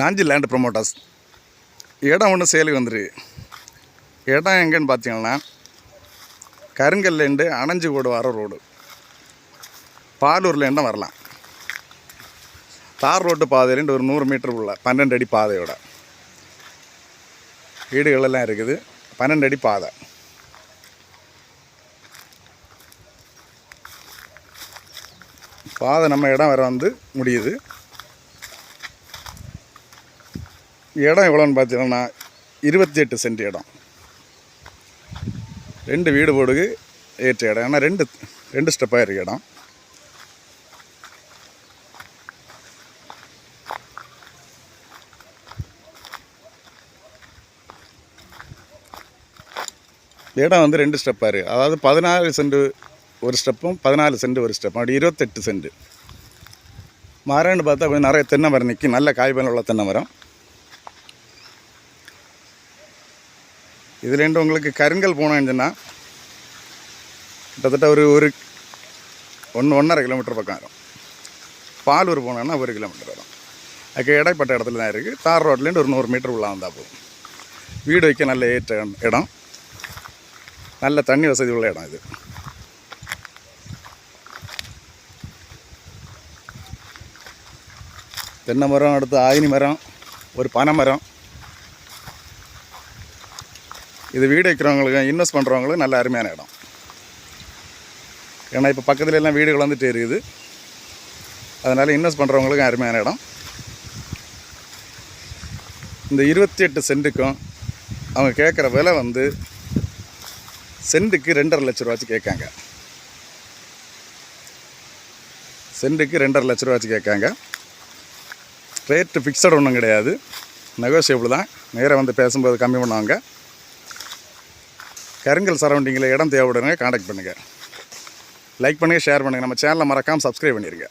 Nanji land promoters இடம் ஒன்று சேலுக்கு வந்துருக்கு இடம் எங்கேன்னு பார்த்தீங்கன்னா கருங்கல்லேருந்து அணைஞ்சிக்கோடு வர ரோடு பாலூர்லேருந்து வரலாம். தார் ரோட்டு பாதையிலேருந்து ஒரு நூறு மீட்டர் உள்ள பன்னெண்டு அடி பாதையோட. வீடுகளெல்லாம் இருக்குது. பன்னெண்டு அடி பாதை. பாதை நம்ம இடம் வர வந்து முடியுது. இடம் எவ்வளோன்னு பார்த்தீங்கன்னா இருபத்தி எட்டு சென்ட் இடம். ரெண்டு வீடு போடுக்கு ஏற்ற இடம். ஏன்னா ரெண்டு ரெண்டு ஸ்டெப்பாக இருக்குது இடம். இடம் வந்து ரெண்டு ஸ்டெப்பாக இருக்குது அதாவது பதினாலு சென்ட் ஒரு ஸ்டெப்பும் பதினாலு சென்ட் ஒரு ஸ்டெப்பும் அப்படி இருபத்தெட்டு சென்ட். மரம்னு பார்த்தா கொஞ்சம் நிறைய தென்னை மரம் நிற்கும் நல்ல காய்பல் உள்ள தென்னை மரம். இதுலேருந்து உங்களுக்கு கருங்கல் போனோம்னு சொன்னால் கிட்டத்தட்ட ஒரு ஒரு ஒன்று ஒன்றரை கிலோமீட்டர் பக்கம் வரும். பாலூர் போனோன்னா ஒரு கிலோமீட்டர் வரும். அதுக்கு இடைப்பட்ட இடத்துல தான் இருக்குது தார் ரோட்லேருந்து ஒரு நூறு மீட்டர் உள்ளே வந்தால் போதும். வீடு வைக்க நல்ல ஏற்ற இடம். நல்ல தண்ணி வசதி உள்ள இடம் இது. தென்னை மரம் அடுத்து ஆயினி மரம் ஒரு பனை மரம். இது வீடு வைக்கிறவங்களுக்கு இன்வெஸ்ட் பண்ணுறவங்களுக்கு நல்ல அருமையான இடம். ஏன்னா இப்போ பக்கத்துல எல்லாம் வீடுகள் வந்துட்டு இருக்குது. அதனால் இன்வெஸ்ட் பண்ணுறவங்களுக்கும் அருமையான இடம். இந்த இருபத்தி எட்டு சென்ட்டுக்கும் அவங்க கேட்குற விலை வந்து சென்ட்டுக்கு ரெண்டரை லட்ச ரூபாச்சு கேட்காங்க. சென்ட்டுக்கு ரெண்டரை லட்ச ரூபாச்சு கேட்காங்க. ரேட்டு ஃபிக்ஸட் ஒன்றும் கிடையாது. நெகோசியபிள் தான். நேராக வந்து பேசும்போது கம்மி பண்ணுவாங்க. கருங்கல் சரௌண்டிங்கில் இடம் தேவைப்படுங்க காண்டாக்ட் பண்ணுங்கள் லைக் பண்ணுங்கள் ஷேர் பண்ணுங்கள் நம்ம சேனலை மறக்காமல் சப்ஸ்கிரைப் பண்ணிடுங்க